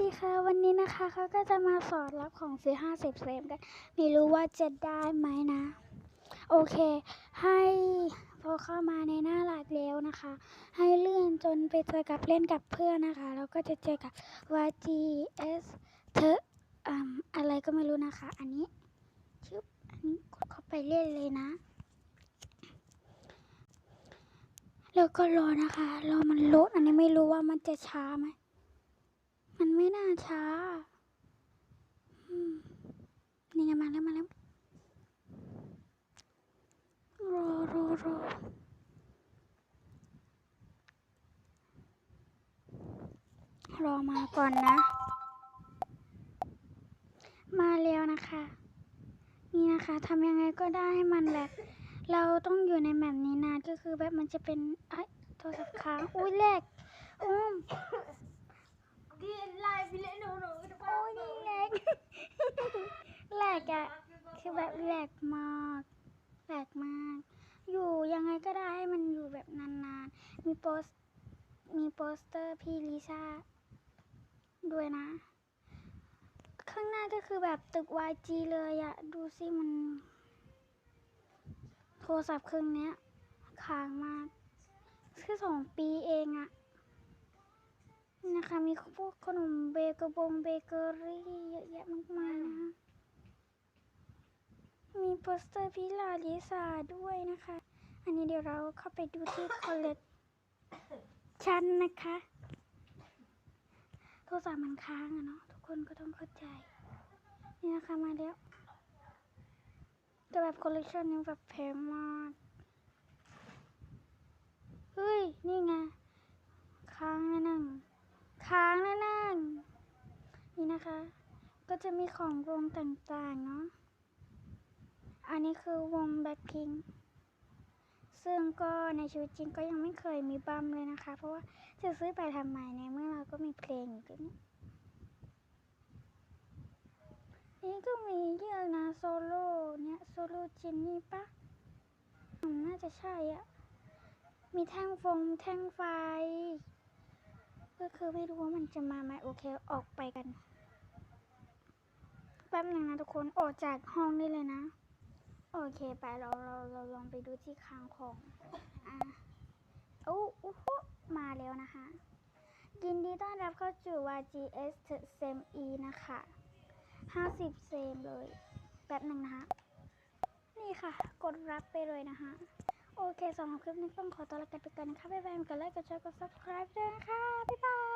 ดีค่ะวันนี้นะคะเขาก็จะมาสอนรับของฟรี50เฟรมกันไม่รู้ว่าจะได้ไหมนะ โอเค ให้พอเข้ามาในหน้าหลักแล้วนะคะ ให้เลื่อนจนไปเจอกับเล่นกับเพื่อนนะคะ แล้วก็จะเจอกับ YGS เธออะไรก็ไม่รู้นะคะ อันนี้ชึบอันนี้กดเข้าไปเล่นเลยนะ แล้วก็รอนะคะรอมันโหลดอันนี้ไม่รู้ว่ามันจะช้าไหม มันไม่น่าช้านี่ไงมาแล้วมาแล้วรอรอรอรอมาก่อนนะ มาแล้วนะคะ นี่นะคะทำยังไงก็ได้ให้มันแบบ เราต้องอยู่ในแบบนี้นานก็คือแบบมันจะเป็นไอ้โทรศัพท์ค้างอุ้ยแหลกอุ้ม ดีไลฟ์พี่เล่นหนูหนูโอ้ยแหลกแหลกอะคือแบบแหลกมากแหลกมาก อยู่ยังไงก็ได้ให้มันอยู่แบบนานๆ มีโปสมีโปสเตอร์พี่ลิซ่าด้วยนะ ข้างหน้าก็คือแบบตึก YG เลยอะดูสิมัน โทรศัพท์เครื่องนี้ค้างมากแค่สองปีเอง นี่ะคะ มีพวกขนมเบเกอร์บงเบเกอรี่เยอะแยะมากมายนะคะ มีโปสเตอร์พิลาลิซาด้วยนะคะ อันนี้เดี๋ยวเราเข้าไปดูที่คอลเลกชันนะคะ โทรศัพท์มันค้างอะเนาะทุกคนก็ต้องเข้าใจ นี่นะคะมาแล้วแต่แบบคอลเลกชันนี้แบบแพงมาก เฮ้ย นี่ไง ค้างแล้วนั่ง ค้างแล้วนั่ง นะคะ ก็จะมีของวงต่างๆเนาะ อันนี้คือวงแบ็คพิงซึ่งก็ในชีวิตจริงก็ยังไม่เคยมีบัมเลยนะคะ เพราะว่าจะซื้อไปทำไมในเมื่อเราก็มีเพลงอยู่กันนี้นี่ก็มีเยอะนะโซโล่เนี่ยโซโล่จินนี่ปะอืมน่าจะใช่อะมีแท่งฟงแท่งไฟ ก็คือไม่รู้ว่ามันจะมาไหมโอเค ออกไปกัน ป๊บหนึ่งนะทุกคนออกจากห้องได้เลยนะ โอเคไปเราเราเราลองไปดูที่คางของอะโอ้โอ้โหมาแล้วนะคะยินดีต้อนรับเข้าสู่ YGS เซม E นะคะ50 เซมเลย แป๊บหนึ่งนะคะ นี่ค่ะ กดรับไปเลยนะคะ โอเคสำหรับคลิปนี้ต้องขอตัวลากันไปก่อนนะคะ บ๊ายบายกดไลค์กดแชร์กด subscribe ด้วยนะคะ บ๊ายบาย